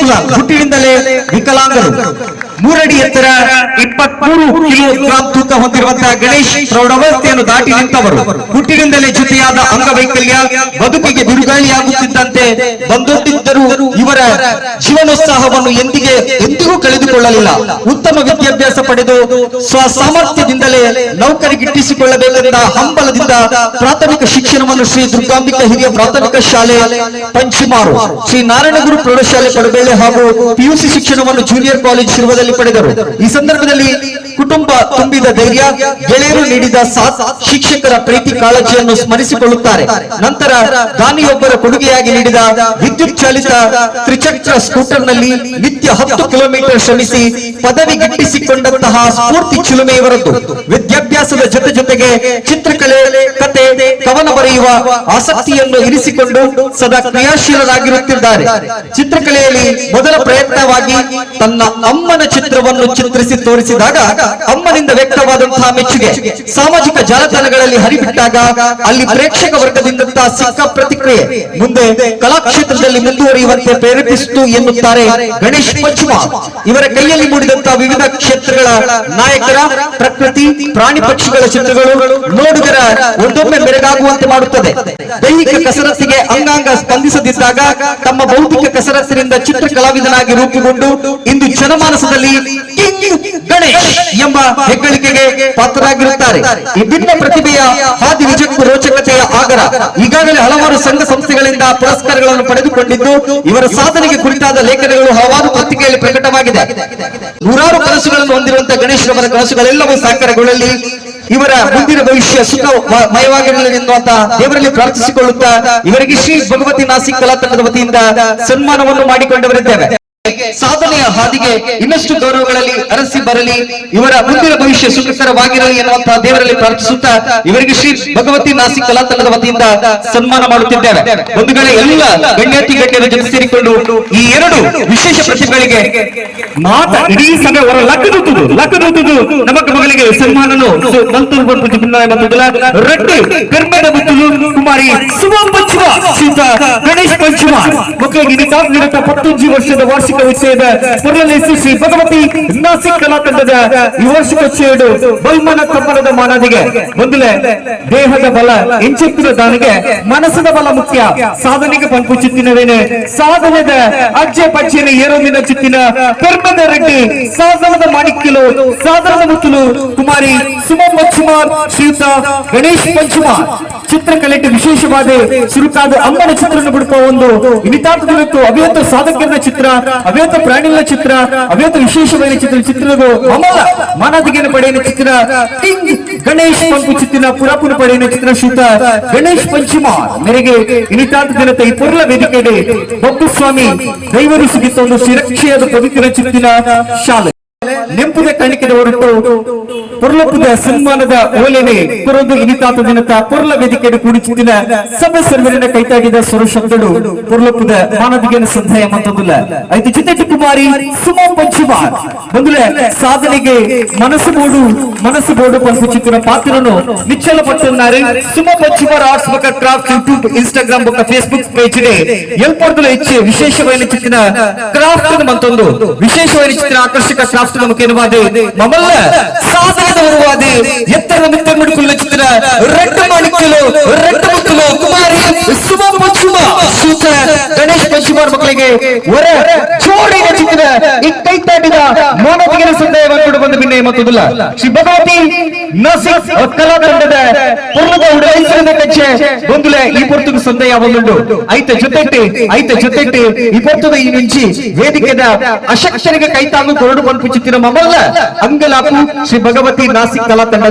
ಕುಲಾಲ್ ಹುಟ್ಟಿನಿಂದಲೇ ವಿಕಲಾಂಗರು. ಮೂರಡಿ ಎತ್ತರ ಇಪ್ಪತ್ಮೂರು ಕಿಲೋಗ್ರಾಂ ತೂಕ ಹೊಂದಿರುವಂತಹ ಗಣೇಶ್ ಪ್ರೌಢಾವಸ್ಥೆಯನ್ನು ದಾಟಿ ನಿಂತವರು. ಹುಟ್ಟಿನಿಂದಲೇ ಜೊತೆಯಾದ ಅಂಗವೈಕಲ್ಯ ಬದುಕಿಗೆ ಬಿರುಗಾಳಿಯಾಗುತ್ತಿದ್ದಂತೆ ಬಂದೊಡ್ಡಿದ್ದರೂ ಇವರ ಜೀವನೋತ್ಸಾಹವನ್ನು ಎಂದಿಗೂ ಕಳೆದುಕೊಳ್ಳಲಿಲ್ಲ ಉತ್ತಮ ವಿದ್ಯಾಭ್ಯಾಸ ಪಡೆದು ಸ್ವ ಸಾಮರ್ಥ್ಯದಿಂದಲೇ ನೌಕರಿಗಿಟ್ಟಿಸಿಕೊಳ್ಳಬೇಕೆಂದ ಹಂಬಲದಿಂದ ಪ್ರಾಥಮಿಕ ಶಿಕ್ಷಣವನ್ನು ಶ್ರೀ ದುರ್ಗಾಂಬಿಕಾ ಹಿರಿಯ ಪ್ರಾಥಮಿಕ ಶಾಲೆ ಪಂಚಿಮಾರು ಶ್ರೀ ನಾರಾಯಣಗುರು ಪ್ರೌಢಶಾಲೆ ಪಡಬೇಳೆ ಹಾಗೂ ಪಿಯುಸಿ ಶಿಕ್ಷಣವನ್ನು ಜೂನಿಯರ್ ಕಾಲೇಜ್ ಶಿರ್ವದಲ್ಲಿ ಪಡೆದರು. ಈ ಸಂದರ್ಭದಲ್ಲಿ ಕುಟುಂಬ ತುಂಬಿದ ಧೈರ್ಯ, ಗೆಳೆಯರು ನೀಡಿದ ಸಾಥ್ ಶಿಕ್ಷಕರ ಪ್ರೀತಿ ಕಾಳಜಿಯನ್ನು ಸ್ಮರಿಸಿಕೊಳ್ಳುತ್ತಾರೆ. ನಂತರ ದಾನಿಯೊಬ್ಬರ ಕೊಡುಗೆಯಾಗಿ ನೀಡಿದ ವಿದ್ಯುತ್ ಚಾಲಿತ ತ್ರಿಚಕ್ರ ಸ್ಕೂಟರ್ನಲ್ಲಿ ನಿತ್ಯ ಹತ್ತು ಕಿಲೋಮೀಟರ್ ಪದವಿ ಗಿಟ್ಟಿಸಿಕೊಂಡಂತಹ ಸ್ಫೂರ್ತಿ ಚಿಲುಮೆಯವರದ್ದು ವಿದ್ಯಾಭ್ಯಾಸದ ಜೊತೆ ಜೊತೆಗೆ ಚಿತ್ರಕಲೆ, ಕತೆ, ಕವನ ಬರೆಯುವ ಆಸಕ್ತಿಯನ್ನು ಇರಿಸಿಕೊಂಡು ಸದಾ ಕ್ರಿಯಾಶೀಲರಾಗಿರುತ್ತಿದ್ದಾರೆ. ಚಿತ್ರಕಲೆಯಲ್ಲಿ ಮೊದಲ ಪ್ರಯತ್ನವಾಗಿ ತನ್ನ ಅಮ್ಮನ ಚಿತ್ರವನ್ನು ಚಿತ್ರಿಸಿ ತೋರಿಸಿದಾಗ ಅಮ್ಮನಿಂದ ವ್ಯಕ್ತವಾದಂತಹ ಮೆಚ್ಚುಗೆ ಸಾಮಾಜಿಕ ಜಾಲತಾಣಗಳಲ್ಲಿ ಹರಿಬಿಟ್ಟಾಗ ಅಲ್ಲಿ ಪ್ರೇಕ್ಷಕ ವರ್ಗದಿಂದ ಸಿಕ್ಕ ಪ್ರತಿಕ್ರಿಯೆ, ಮುಂದೆ ಕಲಾಕ್ಷೇತ್ರದಲ್ಲಿ ಮುಂದುವರಿಯುವಂತೆ ಪ್ರೇರೇಪಿಸಿತು ಎನ್ನುತ್ತಾರೆ ಗಣೇಶ್ ಪಂಚಮ. ಇವರ ಕೈಯಲ್ಲಿ ಮೂಡಿದಂತಹ ವಿವಿಧ ಕ್ಷೇತ್ರಗಳ ನಾಯಕರ ಪ್ರಕೃತಿ, ಪ್ರಾಣಿ ಪಕ್ಷಿಗಳ ಚಿತ್ರಗಳು ನೋಡುಗರ ಒಂದೊಮ್ಮೆ ಬೆರಗಾಗುವಂತೆ ಮಾಡುತ್ತದೆ. ದೈಹಿಕ ಕಸರತ್ತಿಗೆ ಅಂಗಾಂಗ ಸ್ಪಂದಿಸದಿದ್ದಾಗ ತಮ್ಮ ಭೌತಿಕ ಕಸರತ್ತಿನಿಂದ ಚಿತ್ರ ಕಲಾವಿದನಾಗಿ ರೂಪುಗೊಂಡು ಇಂದು ಜನಮಾನಸದಲ್ಲಿ ಗಣೇಶ್ ಎಂಬ ಹೆಗ್ಗಳಿಕೆಗೆ ಪಾತ್ರರಾಗಿರುತ್ತಾರೆ. ವಿಭಿನ್ನ ಭಿನ್ನ ಪ್ರತಿಭೆಯ ಹಾದಿ ನಿಜಕ್ಕೂ ರೋಚಕತೆಯ ಆಗರ ಈಗಾಗಲೇ ಹಲವಾರು ಸಂಘ ಸಂಸ್ಥೆಗಳಿಂದ ಪುರಸ್ಕಾರಗಳನ್ನು ಪಡೆದುಕೊಂಡಿದ್ದು, ಇವರ ಸಾಧನೆಗೆ ಕುರಿತಾದ ಲೇಖನಗಳು ಹಲವಾರು ಪತ್ರಿಕೆಯಲ್ಲಿ ಪ್ರಕಟವಾಗಿದೆ. ನೂರಾರು ಕನಸುಗಳನ್ನು ಹೊಂದಿರುವಂತಹ ಗಣೇಶ್ ಅವರ ಕನಸುಗಳೆಲ್ಲವೂ ಸಾಕಾರಗೊಳ್ಳಲಿ. ಇವರ ಮುಂದಿನ ಭವಿಷ್ಯ ಸುಖ ಮಯವಾಗಿರಲಿ ಎನ್ನುವಂತ ದೇವರಲ್ಲಿ ಪ್ರಾರ್ಥಿಸಿಕೊಳ್ಳುತ್ತಾ, ಇವರಿಗೆ ಶ್ರೀ ಭಗವತಿ ನಾಸಿಕ್ ಕಲಾ ತಂಡದ ವತಿಯಿಂದ ಸನ್ಮಾನವನ್ನು ಮಾಡಿಕೊಂಡವರಿದ್ದೇವೆ. ಸಾಧನೆಯ ಹಾದಿಗೆ ಇನ್ನಷ್ಟು ಗೌರವಗಳಲ್ಲಿ ಅರಸಿ ಬರಲಿ. ಇವರ ಮುಂದಿನ ಭವಿಷ್ಯ ಸುಖಕರವಾಗಿರಲಿ ಎನ್ನುವಂತಹ ದೇವರಲ್ಲಿ ಪ್ರಾರ್ಥಿಸುತ್ತಾ ಇವರಿಗೆ ಶ್ರೀ ಭಗವತಿ ನಾಸಿಕ್ ಕಲಾ ತಂಡದ ವತಿಯಿಂದ ಸನ್ಮಾನ ಮಾಡುತ್ತಿದ್ದೇವೆ. ಬಂಧುಗಳೇ ಎಲ್ಲ ಗಣ್ಯಾತಿ ಗಣ್ಯರ ಜೊತೆ ಸೇರಿಕೊಂಡು ಈ ಎರಡು ವಿಶೇಷ ಪ್ರತಿಭೆಗಳಿಗೆ ಮಾತ ಇಡೀ ಸಮಯ ಅವರ ಲಕ್ಕದುತ್ತದು ಲಕ್ಕದುತ್ತದು ನಮಕ ಮಗಳಿಗೆ ಸನ್ಮಾನನು. ಮಂತೂರು ರಟ್ಟು ಕರ್ಮದ ಮುತ್ತಲು ಕುಮಾರಿ, ಸುಮ ಪಂಚಮ ಗಣೇಶ್ ಪಂಚಮ. ಮಕ್ಕಳಿಗೆ ನಿತಾಪ್ ನಿರತ ಪತ್ತೊಂಜಿ ವರ್ಷದ ವಾರ್ಷಿಕ ಉತ್ಸವದ ಪುರಲಿಸಿ ಶ್ರೀ ಭಗವತಿ ನಾಸಿಕ್ ಕಲಾ ತಂಡದ ಈ ಬಹುಮಾನ ಕಮ್ಮನದ ಮಾನದಿಗೆ ಮೊದಲೇ ದೇಹದ ಬಲ ಎಂಚೆತ್ತಿನ ದಾನಿಗೆ ಮನಸ್ಸದ ಬಲ ಮುಖ್ಯ ಸಾಧನೆಗೆ ಪಂಪು ಚಿತ್ತಿನವೇನೆ. ಸಾಧನೆದ ಅಜ್ಜೆ ಪಚ್ಚೆನ ಏರೋಮಿನ ಚಿತ್ತಿನ ಕರ್ಮದ ರೆಡ್ಡಿ ಸಾಧನದ ಮಾಣಿಕ್ಯಲು ಸಾಧನದ ಮುತ್ತಲು ಕುಮಾರಿ ಸುಮಮ್ಮ ಸುಮಾರ್, ಶ್ರೀಯುತ ಗಣೇಶ್ ಪಂಚುಮಾರ್. ಚಿತ್ರಕಲೆಗೆ ವಿಶೇಷವಾದ ಚುರುಕಾದ ಅಮ್ಮನ ಚಿತ್ರವನ್ನು ಬಿಡುವ ಒಂದು ಇನಿತಾದ ದಿನಕ್ಕೂ ಅಭಿಯತ ಸಾಧಕರ ಚಿತ್ರ. ಅಭಿಯತ ಪ್ರಾಣಿಗಳ ಚಿತ್ರ ಅವೇತ ವಿಶೇಷమైన ಚಿತ್ರ, ಚಿತ್ರಗಳು ಅಮಲ ಮಾನದಿಗೆನ ಪಡೆಯನ ಚಿತ್ರ ಗಣೇಶ್ ಪಂಪು ಚಿತ್ರ ಪುರಾಪುನ ಪಡೆಯನ ಚಿತ್ರ ಶೀತ, ಗಣೇಶ್ ಪಂಚಮ ಮೇರೆಗೆ ಇನಿತಾದ ಜನತೆ ಈ ಪುರ್ಲ ವೇದಿಕೆಗೆ ಬೊಬ್ಬು ಸ್ವಾಮಿ ದೈವರು ಸಿಗಿತ್ತ ಒಂದು ಸುರಕ್ಷೆಯಾದ ಪವಿತ್ರ ಚಿತ್ತಿನ ಶಾಲೆ. ನೆಂಪುದ ಕಣಿಕೆದ ಹೊರಟು ಪುರ್ಲಪುದ ಸನ್ಮಾನದ ಓಲೆನೆ, ಕುರೊಂದು ಇನಿತಾತ ದಿನತ ಪುರ್ಲ ವೇದಿಕೆಯನ್ನು ಕುಡಿಚಿದ್ದಿನ ಸಭೆ ಸರ್ವರಿನ ಕೈತಾಗಿದ್ದ ಸುರ ಶಬ್ದಡು ಪುರ್ಲಪುದ ಮಾನದಿಗೆನ ಸಂಧಾಯ ಮತ್ತೊಂದುಲ್ಲ ಐದು ಚಿತ್ತಟಿ ಕುಮಾರಿ, ಸುಮಾ ಪಂಚುಮಾರ್ ಬಂದ್ರೆ ಸಾಧನೆಗೆ ಮನಸ್ಸು ಬೋಡು ಮನಸ್ಸು ಬೋಡು ಪಂಪು ಪಾತ್ರನು ನಿಚ್ಚಲ ಪಟ್ಟುನ್ನಾರೆ. ಸುಮಾ ಪಂಚುಮಾರ್ ಆರ್ಟ್ಸ್ ಬೊಕ್ಕ, ಕ್ರಾಫ್ಟ್, ಯೂಟ್ಯೂಬ್, ಇನ್ಸ್ಟಾಗ್ರಾಮ್ ಬೊಕ್ಕ, ಫೇಸ್ಬುಕ್ ಪೇಜ್ ಇದೆ ಎಲ್ಪೊರ್ದುಲ ಹೆಚ್ಚು ವಿಶೇಷವೈನ ಚಿತ್ರ ಕ್ರಾಫ್ಟ್ ಮತ್ತೊಂದು ವಿಶೇಷವೈನ ಚಿತ್ರ ಆಕರ್ಷಕ ಕ್ರಾಫ್ಟ್ ನಮಗೆ ಮುಖ್ಯವಾದ ಮಮಲ್ಲ ಸಾಧನದ ಉರುವಾದ ಎತ್ತರ ಮಿತ್ತ ಮುಡುಕುಲ್ಲ ಚಿತ್ರ ರೆಡ್ ಮಾಣಿಕ್ಯಲು ರೆಡ್ ಮುಕ್ಕಲು ಕುಮಾರಿ ಸುಮ ಪಂಚಮ ಸೂತ ಗಣೇಶ್ ಪಂಚಮಾರ್ ಮಕ್ಕಳಿಗೆ ಹೊರ ಜೋಡಿನ ಚಿತ್ರ ಈ ಕೈ ತಾಟಿದ ಮೋನದಿಗಿನ ಸಂದೇಹ ಬಂದು ಬಂದ ಭಿನ್ನ ಮತ್ತೊಂದಿಲ್ಲ ಶ್ರೀ ಭಗವತಿ ನಸಿಕ್ ಕಲಾ ತಂಡದ ಪುರ್ಲದ ಉಡೈಸಿನ ಕಚ್ಚೆ ಗೊಂದುಲೆ ಈ ಪೊರ್ತುಗ ಸಂದೇಹ ಒಂದುಂಡು ಐತೆ ಜೊತೆಟ್ಟಿ ಐತೆ ಜೊತೆಟ್ಟಿ ಈ ಪೊರ್ತದ ಈ ಮಿಂಚಿ ವೇದಿಕೆದ ಅಶಕ್ತರಿಗೆ ಕೈತಾಂಗು ಕೊರಡು ಪಂಪು ಚಿತ್ತಿನ ಮಮಲ್ಲ ಅಂಗಲಾಪು ಶ್ರೀ ಭಗವತಿ ನಾಸಿಕ್ ಕಲಾ ತಂಡ